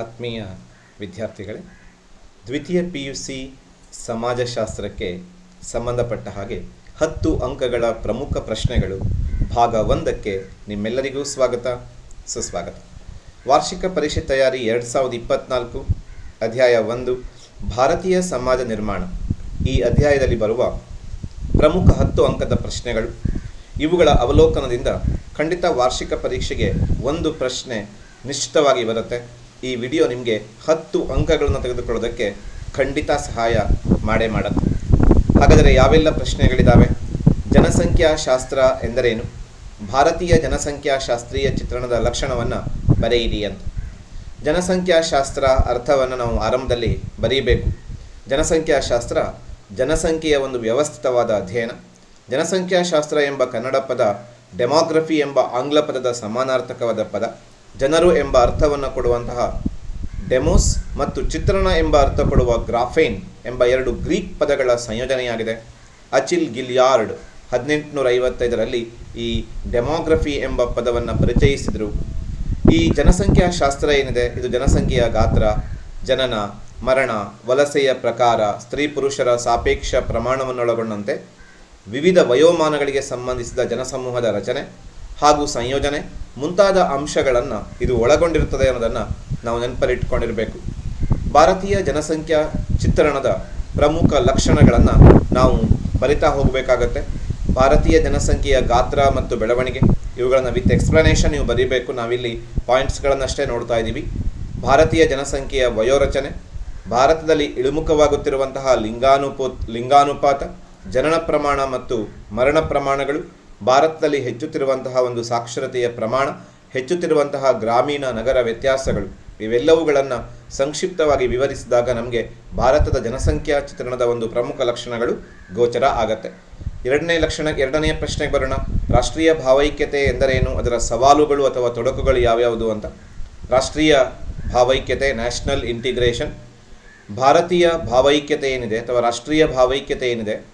ಆತ್ಮೀಯ ವಿದ್ಯಾರ್ಥಿಗಳೇ, ದ್ವಿತೀಯ ಪಿ ಯು ಸಿ ಸಮಾಜಶಾಸ್ತ್ರಕ್ಕೆ ಸಂಬಂಧಪಟ್ಟ ಹಾಗೆ ಹತ್ತು ಅಂಕಗಳ ಪ್ರಮುಖ ಪ್ರಶ್ನೆಗಳು ಭಾಗ ಒಂದಕ್ಕೆ ನಿಮ್ಮೆಲ್ಲರಿಗೂ ಸ್ವಾಗತ. ಸುಸ್ವಾಗತ. ವಾರ್ಷಿಕ ಪರೀಕ್ಷೆ ತಯಾರಿ ಎರಡು ಸಾವಿರದ ಇಪ್ಪತ್ತ್ನಾಲ್ಕು ಅಧ್ಯಾಯ ಒಂದು, ಭಾರತೀಯ ಸಮಾಜ ನಿರ್ಮಾಣ. ಈ ಅಧ್ಯಾಯದಲ್ಲಿ ಬರುವ ಪ್ರಮುಖ ಹತ್ತು ಅಂಕದ ಪ್ರಶ್ನೆಗಳು, ಇವುಗಳ ಅವಲೋಕನದಿಂದ ಖಂಡಿತ ವಾರ್ಷಿಕ ಪರೀಕ್ಷೆಗೆ ಒಂದು ಪ್ರಶ್ನೆ ನಿಶ್ಚಿತವಾಗಿ ಬರುತ್ತೆ. ಈ ವಿಡಿಯೋ ನಿಮಗೆ ಹತ್ತು ಅಂಕಗಳನ್ನು ತೆಗೆದುಕೊಳ್ಳೋದಕ್ಕೆ ಖಂಡಿತ ಸಹಾಯ ಮಾಡೇ ಮಾಡುತ್ತೆ. ಹಾಗಾದರೆ ಯಾವೆಲ್ಲ ಪ್ರಶ್ನೆಗಳಿದ್ದಾವೆ ಜನಸಂಖ್ಯಾಶಾಸ್ತ್ರ ಎಂದರೇನು? ಭಾರತೀಯ ಜನಸಂಖ್ಯಾಶಾಸ್ತ್ರೀಯ ಚಿತ್ರಣದ ಲಕ್ಷಣವನ್ನು ಬರೆಯಿರಿ ಅಂತ. ಜನಸಂಖ್ಯಾಶಾಸ್ತ್ರ ಅರ್ಥವನ್ನು ನಾವು ಆರಂಭದಲ್ಲಿ ಬರೀಬೇಕು. ಜನಸಂಖ್ಯಾಶಾಸ್ತ್ರ ಜನಸಂಖ್ಯೆಯ ಒಂದು ವ್ಯವಸ್ಥಿತವಾದ ಅಧ್ಯಯನ. ಜನಸಂಖ್ಯಾಶಾಸ್ತ್ರ ಎಂಬ ಕನ್ನಡ ಪದ ಡೆಮೋಗ್ರಫಿ ಎಂಬ ಆಂಗ್ಲ ಪದದ ಸಮಾನಾರ್ಥಕವಾದ ಪದ. ಜನರು ಎಂಬ ಅರ್ಥವನ್ನು ಕೊಡುವಂತಹ ಡೆಮೋಸ್ ಮತ್ತು ಚಿತ್ರಣ ಎಂಬ ಅರ್ಥ ಕೊಡುವ ಗ್ರಾಫೇನ್ ಎಂಬ ಎರಡು ಗ್ರೀಕ್ ಪದಗಳ ಸಂಯೋಜನೆಯಾಗಿದೆ. ಅಚಿಲ್ ಗಿಲ್ಯಾರ್ಡ್ ಹದಿನೆಂಟುನೂರ ಐವತ್ತೈದರಲ್ಲಿ ಈ ಡೆಮೋಗ್ರಫಿ ಎಂಬ ಪದವನ್ನು ಪರಿಚಯಿಸಿದರು. ಈ ಜನಸಂಖ್ಯಾ ಶಾಸ್ತ್ರ ಏನಿದೆ? ಇದು ಜನಸಂಖ್ಯೆಯ ಗಾತ್ರ, ಜನನ, ಮರಣ, ವಲಸೆಯ ಪ್ರಕಾರ, ಸ್ತ್ರೀ ಪುರುಷರ ಸಾಪೇಕ್ಷ ಪ್ರಮಾಣವನ್ನೊಳಗೊಂಡಂತೆ ವಿವಿಧ ವಯೋಮಾನಗಳಿಗೆ ಸಂಬಂಧಿಸಿದ ಜನಸಮೂಹದ ರಚನೆ ಹಾಗೂ ಸಂಯೋಜನೆ ಮುಂತಾದ ಅಂಶಗಳನ್ನು ಇದು ಒಳಗೊಂಡಿರುತ್ತದೆ ಅನ್ನೋದನ್ನು ನಾವು ನೆನಪಲ್ಲಿಟ್ಕೊಂಡಿರಬೇಕು. ಭಾರತೀಯ ಜನಸಂಖ್ಯಾ ಚಿತ್ರಣದ ಪ್ರಮುಖ ಲಕ್ಷಣಗಳನ್ನು ನಾವು ಬರಿತಾ ಹೋಗಬೇಕಾಗತ್ತೆ. ಭಾರತೀಯ ಜನಸಂಖ್ಯೆಯ ಗಾತ್ರ ಮತ್ತು ಬೆಳವಣಿಗೆ, ಇವುಗಳನ್ನು ವಿತ್ ಎಕ್ಸ್ಪ್ಲನೇಷನ್ ನೀವು ಬರೀಬೇಕು. ನಾವಿಲ್ಲಿ ಪಾಯಿಂಟ್ಸ್ಗಳನ್ನಷ್ಟೇ ನೋಡ್ತಾ ಇದ್ದೀವಿ. ಭಾರತೀಯ ಜನಸಂಖ್ಯೆಯ ವಯೋರಚನೆ, ಭಾರತದಲ್ಲಿ ಇಳಿಮುಖವಾಗುತ್ತಿರುವಂತಹ ಲಿಂಗಾನುಪೋ, ಲಿಂಗಾನುಪಾತ, ಜನನ ಪ್ರಮಾಣ ಮತ್ತು ಮರಣ ಪ್ರಮಾಣಗಳು ಭಾರತದಲ್ಲಿ ಹೆಚ್ಚುತ್ತಿರುವಂತಹ ಒಂದು ಸಾಕ್ಷರತೆಯ ಪ್ರಮಾಣ, ಹೆಚ್ಚುತ್ತಿರುವಂತಹ ಗ್ರಾಮೀಣ ನಗರ ವ್ಯತ್ಯಾಸಗಳು. ಇವೆಲ್ಲವುಗಳನ್ನು ಸಂಕ್ಷಿಪ್ತವಾಗಿ ವಿವರಿಸಿದಾಗ ನಮಗೆ ಭಾರತದ ಜನಸಂಖ್ಯಾ ಚಿತ್ರಣದ ಒಂದು ಪ್ರಮುಖ ಲಕ್ಷಣಗಳು ಗೋಚರ ಆಗತ್ತೆ. ಎರಡನೇ ಲಕ್ಷಣ, ಎರಡನೆಯ ಪ್ರಶ್ನೆಗೆ ಬರೋಣ. ರಾಷ್ಟ್ರೀಯ ಭಾವೈಕ್ಯತೆ ಎಂದರೇನು? ಅದರ ಸವಾಲುಗಳು ಅಥವಾ ತೊಡಕುಗಳು ಯಾವ್ಯಾವುದು ಅಂತ. ರಾಷ್ಟ್ರೀಯ ಭಾವೈಕ್ಯತೆ, ನ್ಯಾಷನಲ್ ಇಂಟಿಗ್ರೇಷನ್. ಭಾರತೀಯ ಭಾವೈಕ್ಯತೆ ಏನಿದೆ ಅಥವಾ ರಾಷ್ಟ್ರೀಯ ಭಾವೈಕ್ಯತೆ ಏನಿದೆ?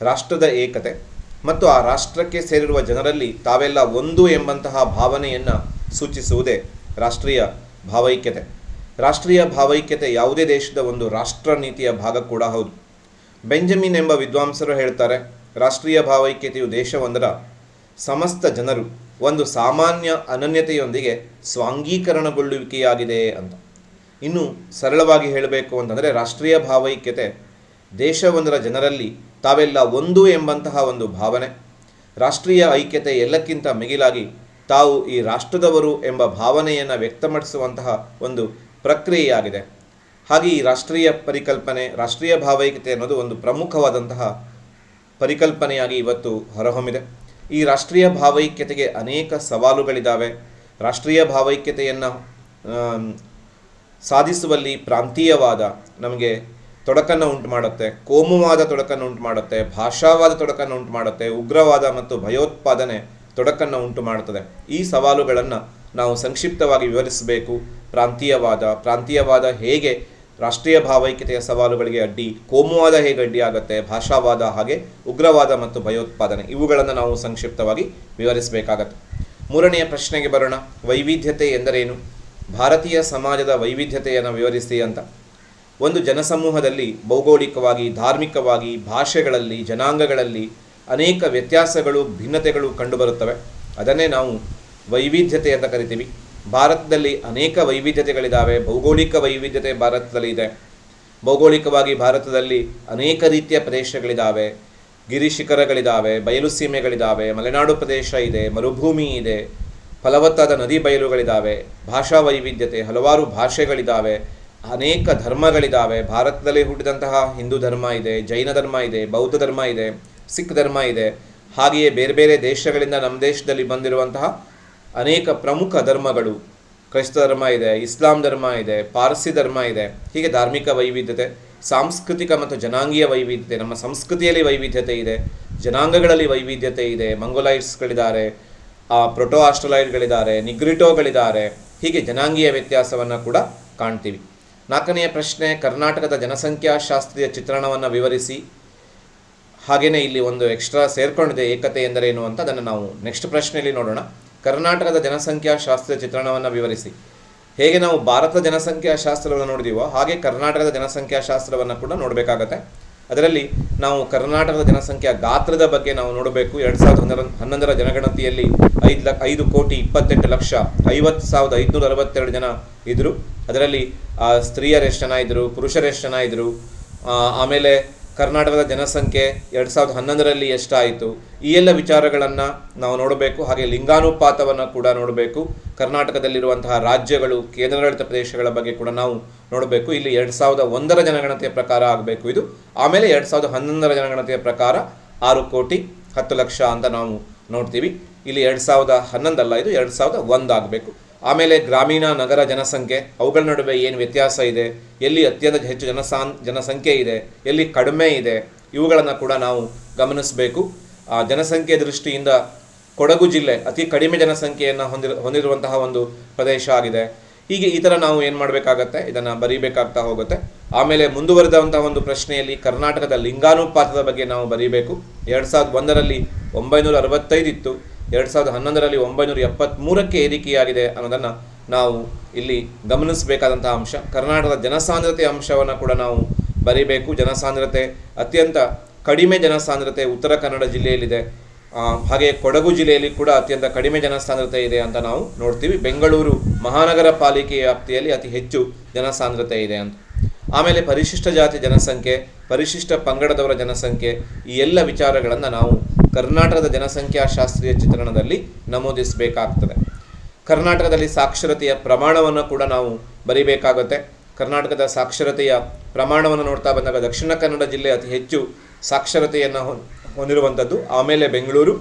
ರಾಷ್ಟ್ರದ ಏಕತೆ. ಮತ್ತು ಆ ರಾಷ್ಟ್ರಕ್ಕೆ ಸೇರಿರುವ ಜನರಲ್ಲಿ ತಾವೆಲ್ಲ ಒಂದು ಎಂಬಂತಹ ಭಾವನೆಯನ್ನು ಸೂಚಿಸುವುದೇ ರಾಷ್ಟ್ರೀಯ ಭಾವೈಕ್ಯತೆ. ರಾಷ್ಟ್ರೀಯ ಭಾವೈಕ್ಯತೆ ಯಾವುದೇ ದೇಶದ ಒಂದು ರಾಷ್ಟ್ರ ನೀತಿಯ ಭಾಗ ಕೂಡ ಹೌದು. ಬೆಂಜಮಿನ್ ಎಂಬ ವಿದ್ವಾಂಸರು ಹೇಳ್ತಾರೆ, ರಾಷ್ಟ್ರೀಯ ಭಾವೈಕ್ಯತೆಯು ದೇಶವೊಂದರ ಸಮಸ್ತ ಜನರು ಒಂದು ಸಾಮಾನ್ಯ ಅನನ್ಯತೆಯೊಂದಿಗೆ ಸ್ವಾಂಗೀಕರಣಗೊಳ್ಳುವಿಕೆಯಾಗಿದೆ ಅಂತ. ಇನ್ನು ಸರಳವಾಗಿ ಹೇಳಬೇಕು ಅಂತಂದರೆ ರಾಷ್ಟ್ರೀಯ ಭಾವೈಕ್ಯತೆ ದೇಶವೊಂದರ ಜನರಲ್ಲಿ ತಾವೆಲ್ಲ ಒಂದು ಎಂಬಂತಹ ಒಂದು ಭಾವನೆ. ರಾಷ್ಟ್ರೀಯ ಐಕ್ಯತೆ ಎಲ್ಲಕ್ಕಿಂತ ಮಿಗಿಲಾಗಿ ತಾವು ಈ ರಾಷ್ಟ್ರದವರು ಎಂಬ ಭಾವನೆಯನ್ನು ವ್ಯಕ್ತಪಡಿಸುವಂತಹ ಒಂದು ಪ್ರಕ್ರಿಯೆಯಾಗಿದೆ. ಹಾಗೆ ಈ ರಾಷ್ಟ್ರೀಯ ಪರಿಕಲ್ಪನೆ, ರಾಷ್ಟ್ರೀಯ ಭಾವೈಕ್ಯತೆ ಅನ್ನೋದು ಒಂದು ಪ್ರಮುಖವಾದಂತಹ ಪರಿಕಲ್ಪನೆಯಾಗಿ ಇವತ್ತು ಹೊರಹೊಮ್ಮಿದೆ. ಈ ರಾಷ್ಟ್ರೀಯ ಭಾವೈಕ್ಯತೆಗೆ ಅನೇಕ ಸವಾಲುಗಳಿದ್ದಾವೆ ರಾಷ್ಟ್ರೀಯ ಭಾವೈಕ್ಯತೆಯನ್ನು ಸಾಧಿಸುವಲ್ಲಿ ಪ್ರಾಂತೀಯವಾದ ನಮಗೆ ತೊಡಕನ್ನು ಉಂಟು ಮಾಡುತ್ತೆ ಕೋಮುವಾದ ತೊಡಕನ್ನು ಉಂಟು ಮಾಡುತ್ತೆ ಭಾಷಾವಾದ ತೊಡಕನ್ನು ಉಂಟು ಮಾಡುತ್ತೆ ಉಗ್ರವಾದ ಮತ್ತು ಭಯೋತ್ಪಾದನೆ ತೊಡಕನ್ನು ಉಂಟು ಮಾಡುತ್ತದೆ ಈ ಸವಾಲುಗಳನ್ನು ನಾವು ಸಂಕ್ಷಿಪ್ತವಾಗಿ ವಿವರಿಸಬೇಕು. ಪ್ರಾಂತೀಯವಾದ ಪ್ರಾಂತೀಯವಾದ ಹೇಗೆ ರಾಷ್ಟ್ರೀಯ ಭಾವೈಕ್ಯತೆಯ ಸವಾಲುಗಳಿಗೆ ಅಡ್ಡಿ, ಕೋಮುವಾದ ಹೇಗೆ ಅಡ್ಡಿ ಆಗುತ್ತೆ, ಭಾಷಾವಾದ ಹಾಗೆ ಉಗ್ರವಾದ ಮತ್ತು ಭಯೋತ್ಪಾದನೆ, ಇವುಗಳನ್ನು ನಾವು ಸಂಕ್ಷಿಪ್ತವಾಗಿ ವಿವರಿಸಬೇಕಾಗತ್ತೆ. ಮೂರನೆಯ ಪ್ರಶ್ನೆಗೆ ಬರೋಣ. ವೈವಿಧ್ಯತೆ ಎಂದರೇನು? ಭಾರತೀಯ ಸಮಾಜದ ವೈವಿಧ್ಯತೆಯನ್ನು ವಿವರಿಸಿ ಅಂತ. ಒಂದು ಜನಸಮೂಹದಲ್ಲಿ ಭೌಗೋಳಿಕವಾಗಿ, ಧಾರ್ಮಿಕವಾಗಿ, ಭಾಷೆಗಳಲ್ಲಿ, ಜನಾಂಗಗಳಲ್ಲಿ ಅನೇಕ ವ್ಯತ್ಯಾಸಗಳು, ಭಿನ್ನತೆಗಳು ಕಂಡುಬರುತ್ತವೆ. ಅದನ್ನೇ ನಾವು ವೈವಿಧ್ಯತೆ ಅಂತ ಕರಿತೀವಿ. ಭಾರತದಲ್ಲಿ ಅನೇಕ ವೈವಿಧ್ಯತೆಗಳಿದ್ದಾವೆ ಭೌಗೋಳಿಕ ವೈವಿಧ್ಯತೆ ಭಾರತದಲ್ಲಿ ಇದೆ. ಭೌಗೋಳಿಕವಾಗಿ ಭಾರತದಲ್ಲಿ ಅನೇಕ ರೀತಿಯ ಪ್ರದೇಶಗಳಿದ್ದಾವೆ ಗಿರಿಶಿಖರಗಳಿದ್ದಾವೆ ಬಯಲು ಸೀಮೆಗಳಿದ್ದಾವೆ ಮಲೆನಾಡು ಪ್ರದೇಶ ಇದೆ, ಮರುಭೂಮಿ ಇದೆ, ಫಲವತ್ತಾದ ನದಿ ಬಯಲುಗಳಿದ್ದಾವೆ ಭಾಷಾ ವೈವಿಧ್ಯತೆ, ಹಲವಾರು ಭಾಷೆಗಳಿದ್ದಾವೆ ಅನೇಕ ಧರ್ಮಗಳಿದ್ದಾವೆ ಭಾರತದಲ್ಲಿ ಹುಟ್ಟಿದಂತಹ ಹಿಂದೂ ಧರ್ಮ ಇದೆ, ಜೈನ ಧರ್ಮ ಇದೆ, ಬೌದ್ಧ ಧರ್ಮ ಇದೆ, ಸಿಖ್ ಧರ್ಮ ಇದೆ. ಹಾಗೆಯೇ ಬೇರೆ ಬೇರೆ ದೇಶಗಳಿಂದ ನಮ್ಮ ದೇಶದಲ್ಲಿ ಬಂದಿರುವಂತಹ ಅನೇಕ ಪ್ರಮುಖ ಧರ್ಮಗಳು. ಕ್ರೈಸ್ತ ಧರ್ಮ ಇದೆ, ಇಸ್ಲಾಂ ಧರ್ಮ ಇದೆ, ಪಾರ್ಸಿ ಧರ್ಮ ಇದೆ. ಹೀಗೆ ಧಾರ್ಮಿಕ ವೈವಿಧ್ಯತೆ, ಸಾಂಸ್ಕೃತಿಕ ಮತ್ತು ಜನಾಂಗೀಯ ವೈವಿಧ್ಯತೆ, ನಮ್ಮ ಸಂಸ್ಕೃತಿಯಲ್ಲಿ ವೈವಿಧ್ಯತೆ ಇದೆ, ಜನಾಂಗಗಳಲ್ಲಿ ವೈವಿಧ್ಯತೆ ಇದೆ, ಮಂಗೋಲೈಟ್ಸ್ಗಳಿದ್ದಾರೆ ಪ್ರೊಟೋ ಆಸ್ಟ್ರಲೈಡ್ಗಳಿದ್ದಾರೆ ನಿಗ್ರಿಟೋಗಳಿದ್ದಾರೆ. ಹೀಗೆ ಜನಾಂಗೀಯ ವ್ಯತ್ಯಾಸವನ್ನು ಕೂಡ ಕಾಣ್ತೀವಿ. ನಾಲ್ಕನೆಯ ಪ್ರಶ್ನೆ, ಕರ್ನಾಟಕದ ಜನಸಂಖ್ಯಾಶಾಸ್ತ್ರೀಯ ಚಿತ್ರಣವನ್ನು ವಿವರಿಸಿ. ಹಾಗೆಯೇ ಇಲ್ಲಿ ಒಂದು ಎಕ್ಸ್ಟ್ರಾ ಸೇರ್ಕೊಂಡಿದೆ ಏಕತೆ ಎಂದರೇನು ಅಂತ ಅದನ್ನು ನಾವು ನೆಕ್ಸ್ಟ್ ಪ್ರಶ್ನೆಯಲ್ಲಿ ನೋಡೋಣ. ಕರ್ನಾಟಕದ ಜನಸಂಖ್ಯಾಶಾಸ್ತ್ರೀಯ ಚಿತ್ರಣವನ್ನು ವಿವರಿಸಿ. ಹೇಗೆ ನಾವು ಭಾರತದ ಜನಸಂಖ್ಯಾಶಾಸ್ತ್ರವನ್ನು ನೋಡಿದೀವೋ ಹಾಗೆ ಕರ್ನಾಟಕದ ಜನಸಂಖ್ಯಾಶಾಸ್ತ್ರವನ್ನು ಕೂಡ ನೋಡಬೇಕಾಗತ್ತೆ. ಅದರಲ್ಲಿ ನಾವು ಕರ್ನಾಟಕದ ಜನಸಂಖ್ಯೆಯ ಗಾತ್ರದ ಬಗ್ಗೆ ನಾವು ನೋಡಬೇಕು. ಎರಡು ಸಾವಿರದ ಹನ್ನೊಂದರ ಹನ್ನೊಂದರ ಜನಗಣತಿಯಲ್ಲಿ ಐದು ಲಕ್ಷ ಐದು ಕೋಟಿ ಇಪ್ಪತ್ತೆಂಟು ಲಕ್ಷ ಐವತ್ತು ಸಾವಿರದ ಐದುನೂರ ಅರವತ್ತೆರಡು ಜನ ಇದ್ದರು ಅದರಲ್ಲಿ ಆ, ಸ್ತ್ರೀಯರು ಎಷ್ಟು ಜನ ಇದ್ದರು ಪುರುಷರು ಎಷ್ಟು ಜನ ಇದ್ದರು ಆಮೇಲೆ ಕರ್ನಾಟಕದ ಜನಸಂಖ್ಯೆ ಎರಡು ಸಾವಿರದ ಹನ್ನೊಂದರಲ್ಲಿ ಎಷ್ಟಾಯಿತು? ಈ ಎಲ್ಲ ವಿಚಾರಗಳನ್ನು ನಾವು ನೋಡಬೇಕು. ಹಾಗೆ ಲಿಂಗಾನುಪಾತವನ್ನು ಕೂಡ ನೋಡಬೇಕು. ಕರ್ನಾಟಕದಲ್ಲಿರುವಂತಹ ರಾಜ್ಯಗಳು, ಕೇಂದ್ರಾಡಳಿತ ಪ್ರದೇಶಗಳ ಬಗ್ಗೆ ಕೂಡ ನಾವು ನೋಡಬೇಕು. ಇಲ್ಲಿ ಎರಡು ಸಾವಿರದ ಒಂದರ ಜನಗಣತಿಯ ಪ್ರಕಾರ ಆಗಬೇಕು ಇದು. ಆಮೇಲೆ ಎರಡು ಸಾವಿರದ ಹನ್ನೊಂದರ ಜನಗಣತಿಯ ಪ್ರಕಾರ ಆರು ಕೋಟಿ ಹತ್ತು ಲಕ್ಷ ಅಂತ ನಾವು ನೋಡ್ತೀವಿ. ಇಲ್ಲಿ ಎರಡು ಸಾವಿರದ ಹನ್ನೊಂದಲ್ಲ, ಇದು ಎರಡು ಸಾವಿರದ ಒಂದು ಆಗಬೇಕು ಆಮೇಲೆ ಗ್ರಾಮೀಣ, ನಗರ ಜನಸಂಖ್ಯೆ, ಅವುಗಳ ನಡುವೆ ಏನು ವ್ಯತ್ಯಾಸ ಇದೆ? ಎಲ್ಲಿ ಅತ್ಯಂತ ಹೆಚ್ಚು ಜನಸಾನ್, ಜನಸಂಖ್ಯೆ ಇದೆ? ಎಲ್ಲಿ ಕಡಿಮೆ ಇದೆ? ಇವುಗಳನ್ನು ಕೂಡ ನಾವು ಗಮನಿಸಬೇಕು. ಆ ಜನಸಂಖ್ಯೆ ದೃಷ್ಟಿಯಿಂದ ಕೊಡಗು ಜಿಲ್ಲೆ ಅತಿ ಕಡಿಮೆ ಜನಸಂಖ್ಯೆಯನ್ನು ಹೊಂದಿರ, ಹೊಂದಿರುವಂತಹ ಒಂದು ಪ್ರದೇಶ ಆಗಿದೆ. ಹೀಗೆ ಈ ಥರ ನಾವು ಏನು ಮಾಡಬೇಕಾಗತ್ತೆ? ಇದನ್ನು ಬರೀಬೇಕಾಗ್ತಾ ಹೋಗುತ್ತೆ. ಆಮೇಲೆ ಮುಂದುವರೆದಂತಹ ಒಂದು ಪ್ರಶ್ನೆಯಲ್ಲಿ ಕರ್ನಾಟಕದ ಲಿಂಗಾನುಪಾತದ ಬಗ್ಗೆ ನಾವು ಬರೀಬೇಕು. ಎರಡು ಸಾವಿರದ ಒಂದರಲ್ಲಿ ಒಂಬೈನೂರ ಅರವತ್ತೈದು ಇತ್ತು. ಎರಡು ಸಾವಿರದ ಹನ್ನೊಂದರಲ್ಲಿ ಒಂಬೈನೂರ ಎಪ್ಪತ್ತ್ಮೂರಕ್ಕೆ ಏರಿಕೆಯಾಗಿದೆ ಅನ್ನೋದನ್ನು ನಾವು ಇಲ್ಲಿ ಗಮನಿಸಬೇಕಾದಂತಹ ಅಂಶ. ಕರ್ನಾಟಕದ ಜನಸಾಂದ್ರತೆ ಅಂಶವನ್ನು ಕೂಡ ನಾವು ಬರೀಬೇಕು. ಜನಸಾಂದ್ರತೆ, ಅತ್ಯಂತ ಕಡಿಮೆ ಜನಸಾಂದ್ರತೆ ಉತ್ತರ ಕನ್ನಡ ಜಿಲ್ಲೆಯಲ್ಲಿದೆ. ಹಾಗೆ ಕೊಡಗು ಜಿಲ್ಲೆಯಲ್ಲಿ ಕೂಡ ಅತ್ಯಂತ ಕಡಿಮೆ ಜನಸಾಂದ್ರತೆ ಇದೆ ಅಂತ ನಾವು ನೋಡ್ತೀವಿ. ಬೆಂಗಳೂರು ಮಹಾನಗರ ಪಾಲಿಕೆ ವ್ಯಾಪ್ತಿಯಲ್ಲಿ ಅತಿ ಹೆಚ್ಚು ಜನಸಾಂದ್ರತೆ ಇದೆ ಅಂತ. ಆಮೇಲೆ ಪರಿಶಿಷ್ಟ ಜಾತಿ ಜನಸಂಖ್ಯೆ, ಪರಿಶಿಷ್ಟ ಪಂಗಡದವರ ಜನಸಂಖ್ಯೆ, ಈ ಎಲ್ಲ ವಿಚಾರಗಳನ್ನು ನಾವು ಕರ್ನಾಟಕದ ಜನಸಂಖ್ಯಾ ಶಾಸ್ತ್ರೀಯ ಚಿತ್ರಣದಲ್ಲಿ ನಮೂದಿಸಬೇಕಾಗ್ತದೆ. ಕರ್ನಾಟಕದಲ್ಲಿ ಸಾಕ್ಷರತೆಯ ಪ್ರಮಾಣವನ್ನು ಕೂಡ ನಾವು ಬರಿಬೇಕಾಗುತ್ತೆ. ಕರ್ನಾಟಕದ ಸಾಕ್ಷರತೆಯ ಪ್ರಮಾಣವನ್ನು ನೋಡ್ತಾ ಬಂದಾಗ ದಕ್ಷಿಣ ಕನ್ನಡ ಜಿಲ್ಲೆ ಅತಿ ಹೆಚ್ಚು ಸಾಕ್ಷರತೆಯನ್ನು ಹೊಂದಿರುವಂಥದ್ದು ಆಮೇಲೆ ಬೆಂಗಳೂರು,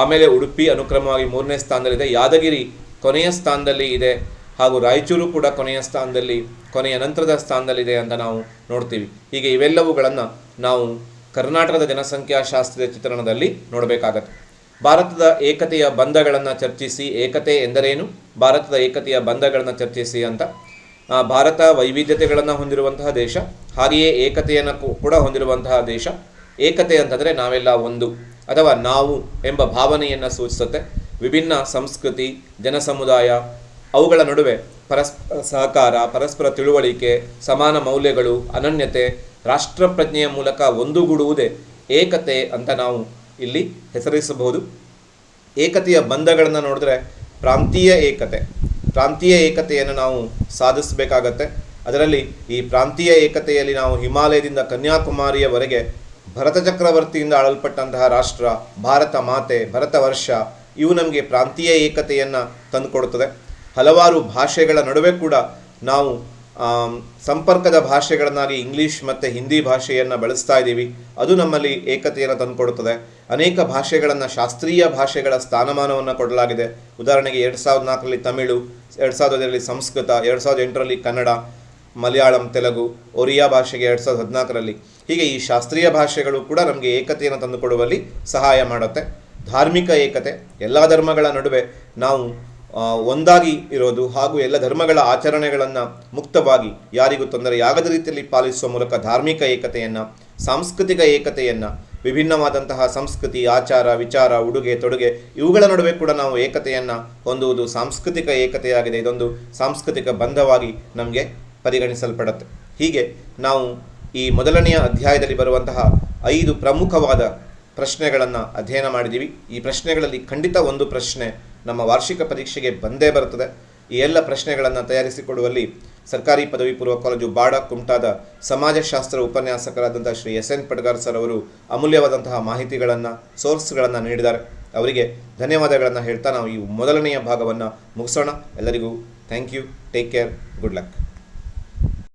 ಆಮೇಲೆ ಉಡುಪಿ ಅನುಕ್ರಮವಾಗಿ ಮೂರನೇ ಸ್ಥಾನದಲ್ಲಿದೆ. ಯಾದಗಿರಿ ಕೊನೆಯ ಸ್ಥಾನದಲ್ಲಿ ಇದೆ. ಹಾಗೂ ರಾಯಚೂರು ಕೂಡ ಕೊನೆಯ ಸ್ಥಾನದಲ್ಲಿ, ಕೊನೆಯ ನಂತರದ ಸ್ಥಾನದಲ್ಲಿದೆ ಅಂತ ನಾವು ನೋಡ್ತೀವಿ. ಹೀಗೆ ಇವೆಲ್ಲವುಗಳನ್ನು ನಾವು ಕರ್ನಾಟಕದ ಜನಸಂಖ್ಯಾಶಾಸ್ತ್ರದ ಚಿತ್ರಣದಲ್ಲಿ ನೋಡಬೇಕಾಗತ್ತೆ. ಭಾರತದ ಏಕತೆಯ ಬಂಧಗಳನ್ನು ಚರ್ಚಿಸಿ, ಏಕತೆ ಎಂದರೇನು? ಭಾರತದ ಏಕತೆಯ ಬಂಧಗಳನ್ನು ಚರ್ಚಿಸಿ ಅಂತ. ಭಾರತ ವೈವಿಧ್ಯತೆಗಳನ್ನು ಹೊಂದಿರುವಂತಹ ದೇಶ, ಹಾಗೆಯೇ ಏಕತೆಯನ್ನು ಕೂಡ ಹೊಂದಿರುವಂತಹ ದೇಶ. ಏಕತೆ ಅಂತಂದರೆ ನಾವೆಲ್ಲ ಒಂದು ಅಥವಾ ನಾವು ಎಂಬ ಭಾವನೆಯನ್ನು ಸೂಚಿಸುತ್ತೆ. ವಿಭಿನ್ನ ಸಂಸ್ಕೃತಿ, ಜನಸಮುದಾಯ ಅವುಗಳ ನಡುವೆ ಪರಸ್ಪರ ಸಹಕಾರ, ಪರಸ್ಪರ ತಿಳುವಳಿಕೆ, ಸಮಾನ ಮೌಲ್ಯಗಳು, ಅನನ್ಯತೆ, ರಾಷ್ಟ್ರಪ್ರಜ್ಞೆಯ ಮೂಲಕ ಒಂದುಗೂಡುವುದೇ ಏಕತೆ ಅಂತ ನಾವು ಇಲ್ಲಿ ಹೆಸರಿಸಬಹುದು. ಏಕತೆಯ ಬಂಧಗಳನ್ನು ನೋಡಿದ್ರೆ ಪ್ರಾಂತೀಯ ಏಕತೆ. ಪ್ರಾಂತೀಯ ಏಕತೆಯನ್ನು ನಾವು ಸಾಧಿಸಬೇಕಾಗತ್ತೆ. ಅದರಲ್ಲಿ ಈ ಪ್ರಾಂತೀಯ ಏಕತೆಯಲ್ಲಿ ನಾವು ಹಿಮಾಲಯದಿಂದ ಕನ್ಯಾಕುಮಾರಿಯವರೆಗೆ ಭರತ ಚಕ್ರವರ್ತಿಯಿಂದ ಆಳಲ್ಪಟ್ಟಂತಹ ರಾಷ್ಟ್ರ, ಭಾರತ ಮಾತೆ ಭರತ ವರ್ಷ ಇವು ನಮಗೆ ಪ್ರಾಂತೀಯ ಏಕತೆಯನ್ನು ತಂದುಕೊಡುತ್ತದೆ. ಹಲವಾರು ಭಾಷೆಗಳ ನಡುವೆ ಕೂಡ ನಾವು ಸಂಪರ್ಕದ ಭಾಷೆಗಳನ್ನಾಗಿ ಇಂಗ್ಲೀಷ್ ಮತ್ತು ಹಿಂದಿ ಭಾಷೆಯನ್ನು ಬಳಸ್ತಾ ಇದ್ದೀವಿ. ಅದು ನಮ್ಮಲ್ಲಿ ಏಕತೆಯನ್ನು ತಂದುಕೊಡುತ್ತದೆ. ಅನೇಕ ಭಾಷೆಗಳನ್ನು ಶಾಸ್ತ್ರೀಯ ಭಾಷೆಗಳ ಸ್ಥಾನಮಾನವನ್ನು ಕೊಡಲಾಗಿದೆ. ಉದಾಹರಣೆಗೆ ಎರಡು ಸಾವಿರದ ನಾಲ್ಕರಲ್ಲಿ ತಮಿಳು, ಎರಡು ಸಾವಿರದ ಐದರಲ್ಲಿ ಸಂಸ್ಕೃತ, ಎರಡು ಸಾವಿರದ ಎಂಟರಲ್ಲಿ ಕನ್ನಡ, ಮಲಯಾಳಂ, ತೆಲುಗು, ಒರಿಯಾ ಭಾಷೆಗೆ ಎರಡು ಸಾವಿರದ ಹದಿನಾಲ್ಕರಲ್ಲಿ. ಹೀಗೆ ಈ ಶಾಸ್ತ್ರೀಯ ಭಾಷೆಗಳು ಕೂಡ ನಮಗೆ ಏಕತೆಯನ್ನು ತಂದುಕೊಡುವಲ್ಲಿ ಸಹಾಯ ಮಾಡುತ್ತೆ. ಧಾರ್ಮಿಕ ಏಕತೆ, ಎಲ್ಲ ಧರ್ಮಗಳ ನಡುವೆ ನಾವು ಒಂದಾಗಿ ಇರೋದು ಹಾಗೂ ಎಲ್ಲ ಧರ್ಮಗಳ ಆಚರಣೆಗಳನ್ನು ಮುಕ್ತವಾಗಿ ಯಾರಿಗೂ ತೊಂದರೆಯಾಗದ ರೀತಿಯಲ್ಲಿ ಪಾಲಿಸುವ ಮೂಲಕ ಧಾರ್ಮಿಕ ಏಕತೆಯನ್ನು, ಸಾಂಸ್ಕೃತಿಕ ಏಕತೆಯನ್ನು, ವಿಭಿನ್ನವಾದಂತಹ ಸಂಸ್ಕೃತಿ, ಆಚಾರ, ವಿಚಾರ, ಉಡುಗೆ, ತೊಡುಗೆ ಇವುಗಳ ನಡುವೆ ಕೂಡ ನಾವು ಏಕತೆಯನ್ನು ಹೊಂದುವುದು ಸಾಂಸ್ಕೃತಿಕ ಏಕತೆಯಾಗಿದೆ. ಇದೊಂದು ಸಾಂಸ್ಕೃತಿಕ ಬಂಧವಾಗಿ ನಮಗೆ ಪರಿಗಣಿಸಲ್ಪಡುತ್ತೆ. ಹೀಗೆ ನಾವು ಈ ಮೊದಲನೆಯ ಅಧ್ಯಾಯದಲ್ಲಿ ಬರುವಂತಹ ಐದು ಪ್ರಮುಖವಾದ ಪ್ರಶ್ನೆಗಳನ್ನು ಅಧ್ಯಯನ ಮಾಡಿದ್ದೀವಿ. ಈ ಪ್ರಶ್ನೆಗಳಲ್ಲಿ ಖಂಡಿತ ಒಂದು ಪ್ರಶ್ನೆ ನಮ್ಮ ವಾರ್ಷಿಕ ಪರೀಕ್ಷೆಗೆ ಬಂದೇ ಬರುತ್ತದೆ. ಈ ಎಲ್ಲ ಪ್ರಶ್ನೆಗಳನ್ನು ತಯಾರಿಸಿಕೊಡುವಲ್ಲಿ ಸರ್ಕಾರಿ ಪದವಿ ಪೂರ್ವ ಕಾಲೇಜು ಬಾಡ ಕುಮಟಾದ ಸಮಾಜಶಾಸ್ತ್ರ ಉಪನ್ಯಾಸಕರಾದಂಥ Shri S N Padgar sir ಅವರು ಅಮೂಲ್ಯವಾದಂತಹ ಮಾಹಿತಿಗಳನ್ನು, ಸೋರ್ಸ್ಗಳನ್ನು ನೀಡಿದ್ದಾರೆ. ಅವರಿಗೆ ಧನ್ಯವಾದಗಳನ್ನು ಹೇಳ್ತಾ ನಾವು ಈ ಮೊದಲನೆಯ ಭಾಗವನ್ನು ಮುಗಿಸೋಣ. ಎಲ್ಲರಿಗೂ thank you. Take care. Good luck.